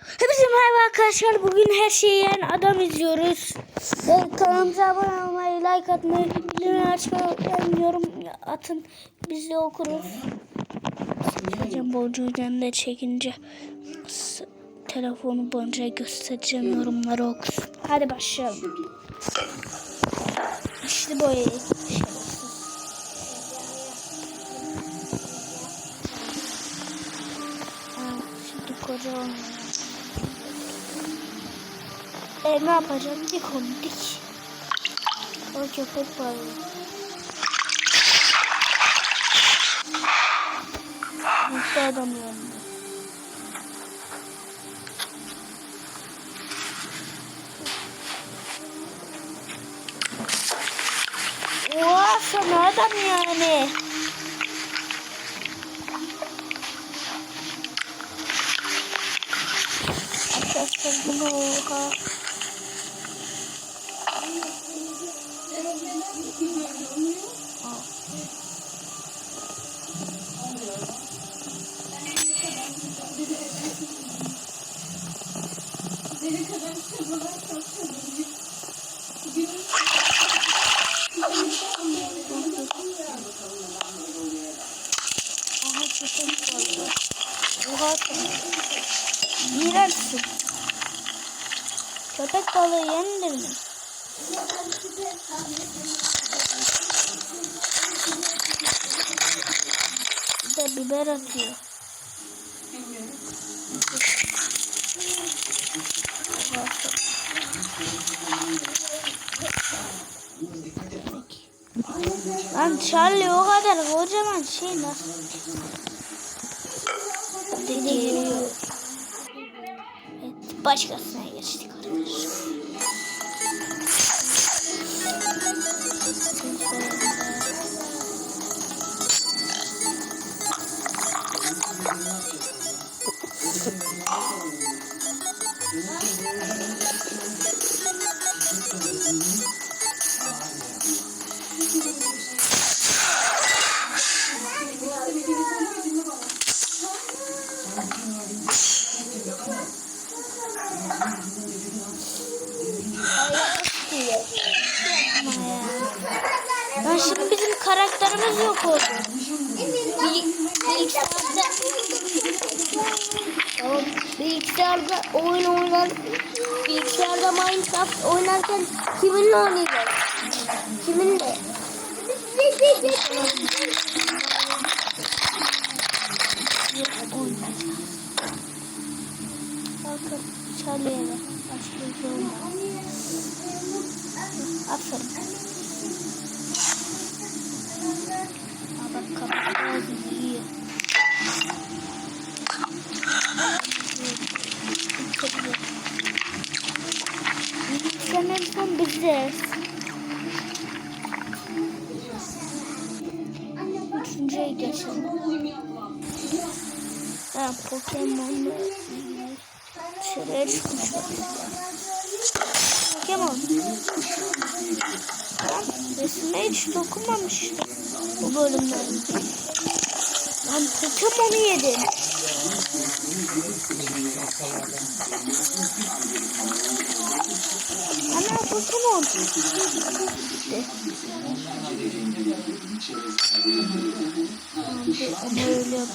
Hepinize merhaba arkadaşlar. Bugün her şeyi yiyen adam izliyoruz. Ve kanalımıza abone olmayı, like atmayı, bildirimleri açmayı. Yorum atın. Biz de okuruz. Hocam boncuğu üzerinde çekince telefonu boncuğa göstereceğim yorumları okusun. Hadi başlayalım. İşte böyle. Ha, Şimdi koca olmuyor. E ne yapacağım? Onu dik. O köpek balığı. Mutlu adam yanında. Oha sana adam yani. Arkadaşlar bunu oha. Aha köpek balığı. Oha sana. İğrençsin. Köpek balığı yenilir mi? Biber atıyor. Sana. Lan Charlie o kadar kocaman şey nasıl? Başkasına geçtik arkadaşlar. Minecraft oynarken kiminle oynayacağız? Kiminle? Dışarıya çıkmışlar. Pokemon. Resme hiç dokunmamıştım bu bölümden. Lan Pokemon'u yedim. Ana Pokemon. Ama öyle yap.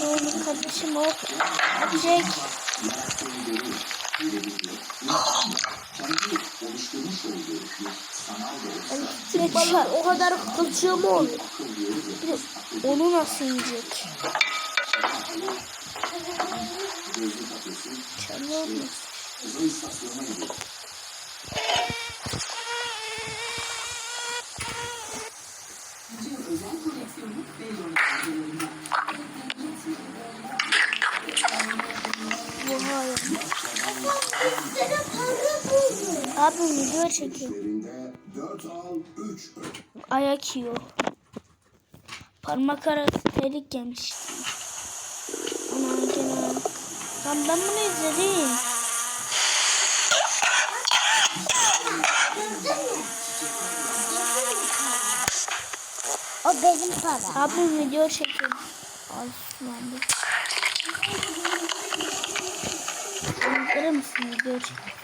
Benim kardeşim o Jack. Köpek balığı o kadar kılçığı mı olur? Bir de onu nasıl yiyecek? Çabuk olmuş. Abi video çekiyor. Üzerinde 4 al 3 öde. Ayak yiyor. Parmak arası telik yemiştim. Aman gene. Lan ben bunu izledim. O benim para. Abim video çekiyor. Anlatır mısın video çek?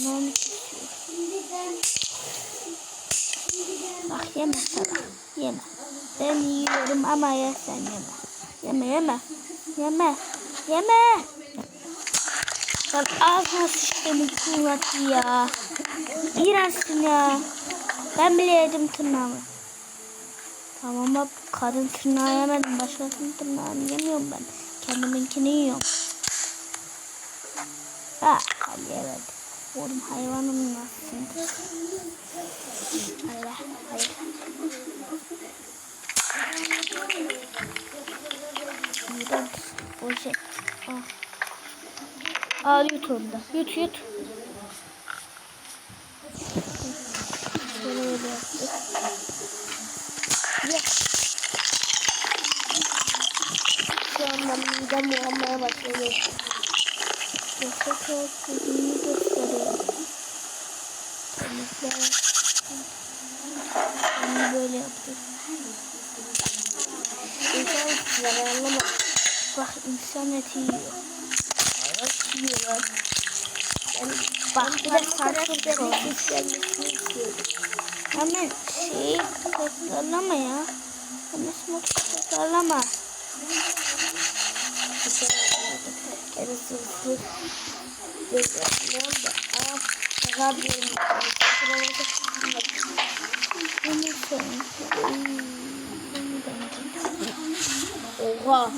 Tamam. Bak yeme sana. Yeme. Ben yiyorum ama ya sen yeme. Yeme yeme. Yeme. Yeme. Lan ağzına sıçtım kuvveti ya. İğrençsin ya. Ben bile yedim tırnağımı. Tamam bak karın tırnağı yemedim. Başkasının tırnağını yemiyorum ben. Kendiminkini yiyorum. Hadi yemedim. Oğlum hayvanım nasılsın? Allah, hayır. İğrenç. O şey. Ah. Al yut onu. Yut yut. Şöyle böyle yaptık. Şu anda midem bulanmaya başladı. Yasa kağıtını gösteriyor. Temizler. Onu böyle yaptık. İnsan zararlı mı? Bak insan eti yiyor. Evet yiyorlar. Yani bak bir de sarsıntı oldu. Yükselmesini istiyorum. Hemen şeyi tekrarlama ya. Hemen smoke tekrarlama. Evet, sınıfı. Gözlemliyorum da. Aa, kadar diyorum. Oha.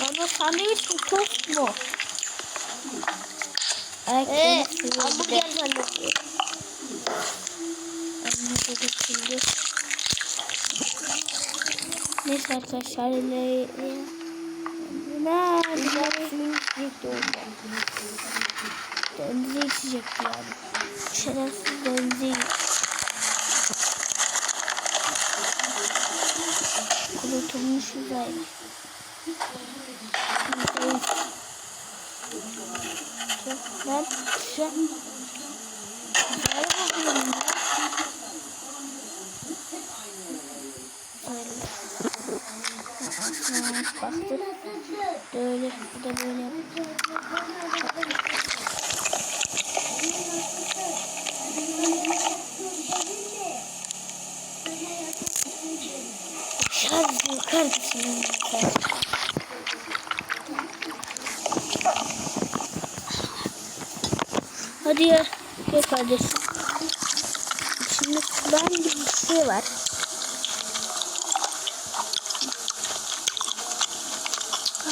Bana sandviç mi tost mu? Eee, hamburger zannediyor. Elimize döküldü. Neyse arkadaşlar. Ne? Ne? Suyun içecekti orada. Denize içecekti yani. Şerefsiz denize. Kurutulmuş uzaylı. Ben şu baktık. Böyle, bu da böyle yapıyor. Şarjı kardeşim. Hadi ya. Gel kardeşim. Şimdi gibi bir şey var.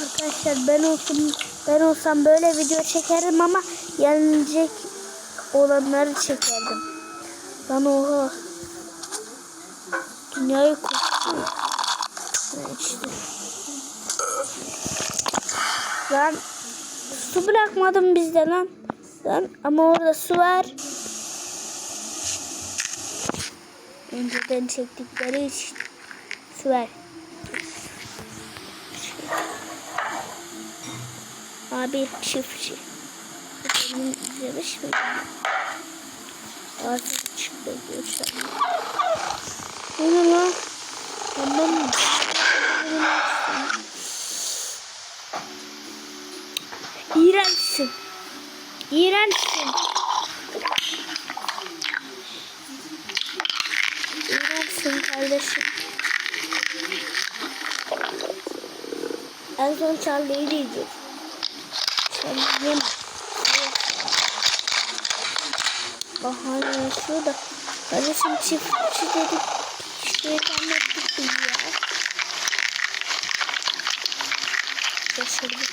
Arkadaşlar ben olsam ben olsam böyle video çekerim ama yenecek olanları çekerdim. Lan oha. Dünyayı. Evet işte. Lan su bırakmadım bizde lan. Lan ama orada su var. Önceden çektikleri için su var. Abi çiftçi. Benim izlemiş mi? Artık çıktı. Bu ne lan? Tamam mı? İğrençsin. İğrençsin. İğrençsin kardeşim. En son Charlie'yi de yiyeceğiz. Sen yeme. Bahane yaşıyor da. Kardeşim dedik. Şeytan ettik biz ya. Şaşırdık.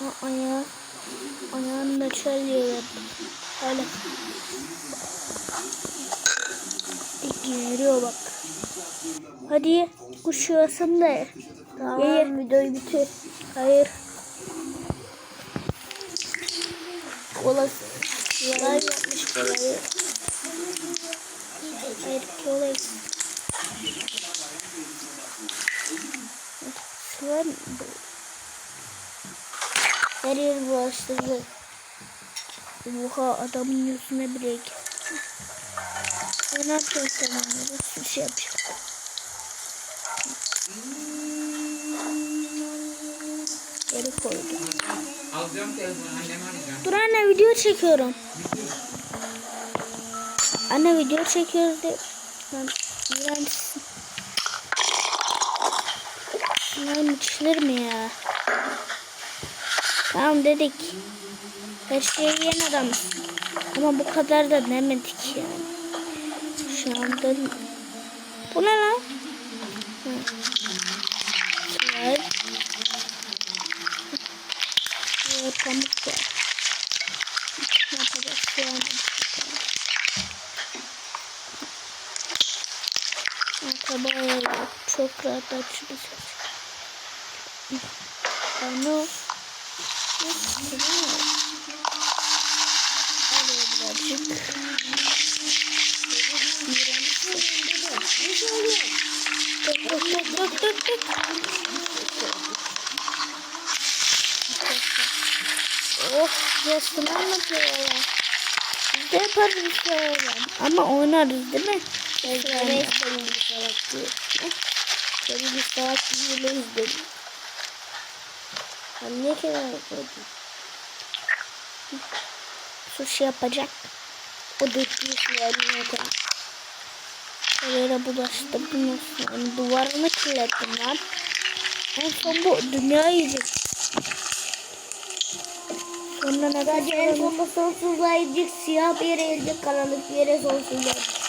Aa, ayağı, çöl yaptım. Öyle. İki Geliyor bak. Hadi kuşuyorsun da. Tamam Ye. videoyu bitir. Hayır. Kola yalan yapmış kolayı. Hayır kolay. Şu an her yer bulaştırdı. Oha adamın yüzüne bile. Ben onları? Bir şey yapacağım. Geri koydum. Dur anne video çekiyorum. Anne video çekiyoruz de. Lan iğrençsin. Lan içilir mi ya? Tamam dedik. Yiyen adamız. Ama bu kadar da demedik yani. Şu anda... Bu ne lan? Ve pamuk? Akrabaya yok. Çok rahat açıyoruz. Ano. Justin anlatıyorlar. Biz de yaparız bir şeyler. Ama oynarız değil mi? Evet benim bir salak diyor. Benim bir salak diyor izledim. Ben niye kenara koydum? Sushi yapacak. O döküyor sularını yeter. Oraya bulaştı. Yani duvarını kirlettim lan. En son bu dünya yiyecek. Sonra ne Sadece en sonunda sonsuzluğa gidecek siyah bir yere gelecek karanlık bir yere sonsuzluğa gidecek.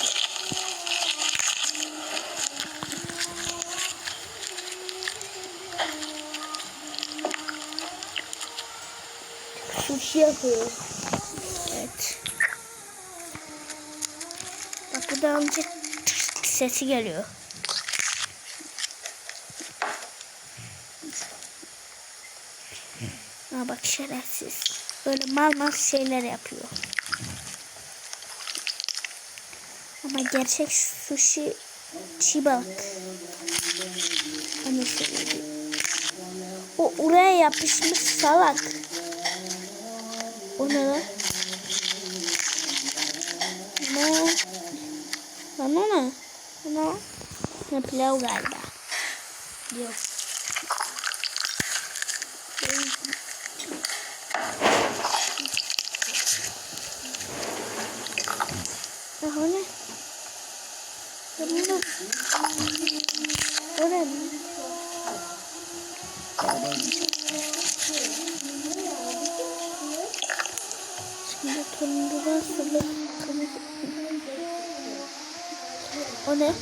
Sushi yapıyor. Evet. Bak bu da amca sesi geliyor. Ha bak şerefsiz. Böyle mal mal şeyler yapıyor. Ama gerçek sushi çiğ balık. Hani söyleyeyim. O oraya yapışmış salak. O ne? Ne? Lan o ne? Ne? Ne pilav galiba. Yok. Sırlı kırmızı. O ne?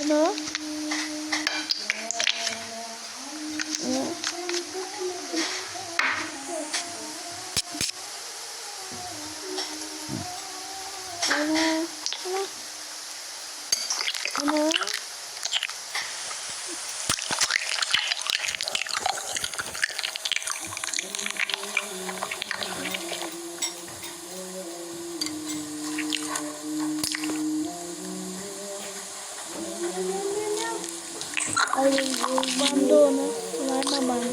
O ne o? Ay, bandı onu. Slime bandı.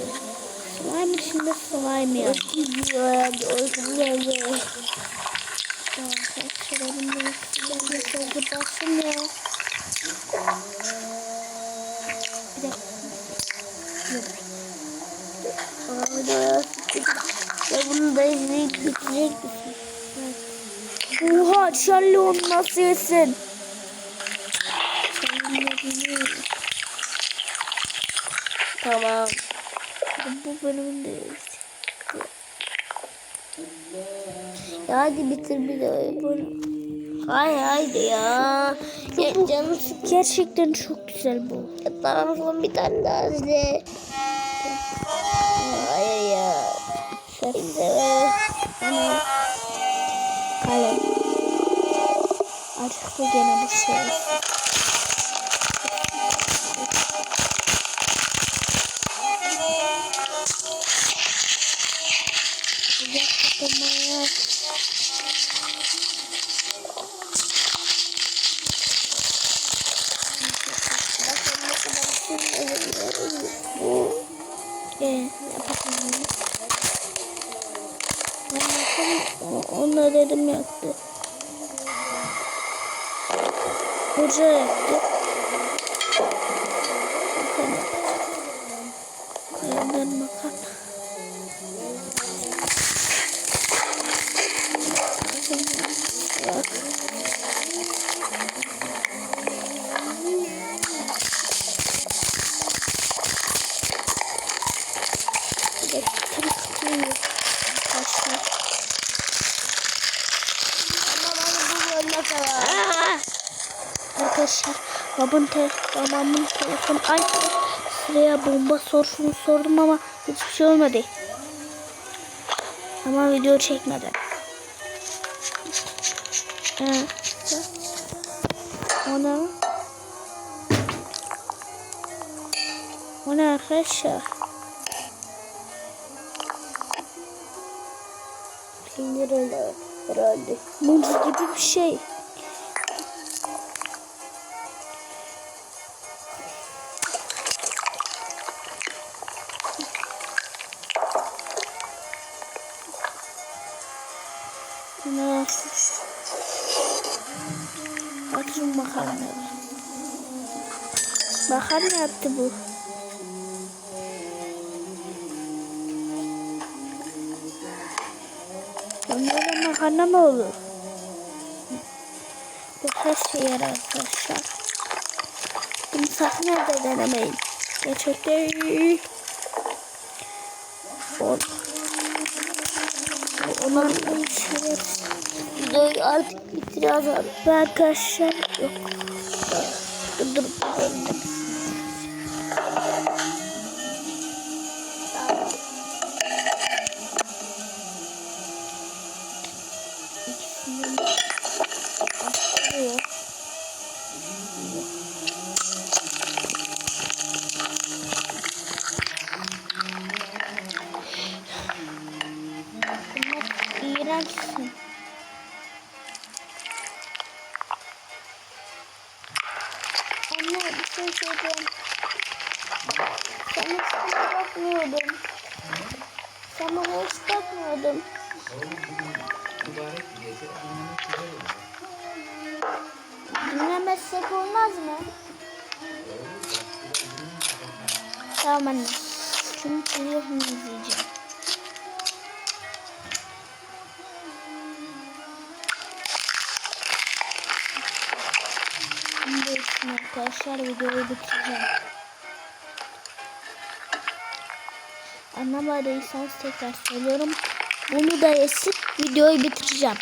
Slime içinde slime ya. Gidiyor. Ortalığı Tamam, şuranın da üstünden bir sevgi bassın ya. Bir dakika. Orada. Ya bunu da izleyip bitirecek misin? Oha Charlie onu nasıl yesin? Charlie biliyor. Tamam. Bu bölümün de Ya hadi bitir bir de bunu. Hay haydi ya. Ya Bu- canım gerçekten çok güzel bu. Ya tamam bir tane daha izle. Hayır ya. İzle. Kalem. Acıktı gene bu şey. Bu Ee, yapalım. Ben bakalım. O- Onu dedim yaktı. Hoca yaktı. Babamın, te babamın telefonu açtı. Sıraya bomba sorusunu sordum ama hiçbir şey olmadı. Ama video çekmedi. Ee, o ne? O ne arkadaşlar? Peynir herhalde. Muz gibi bir şey. Makarna yaptı bu. Onlara makarna mı olur? Bu her şey yarar arkadaşlar. Bunu sakın evde denemeyin. Gerçekten o, ona Videoyu artık bitireceğim. ve arkadaşlar yok. Dur dur. Tamam anne. Şunu telefonu izleyeceğim. Şimdi arkadaşlar videoyu bitireceğim. Anlamadıysanız tekrar söylüyorum. Bunu da esip videoyu bitireceğim.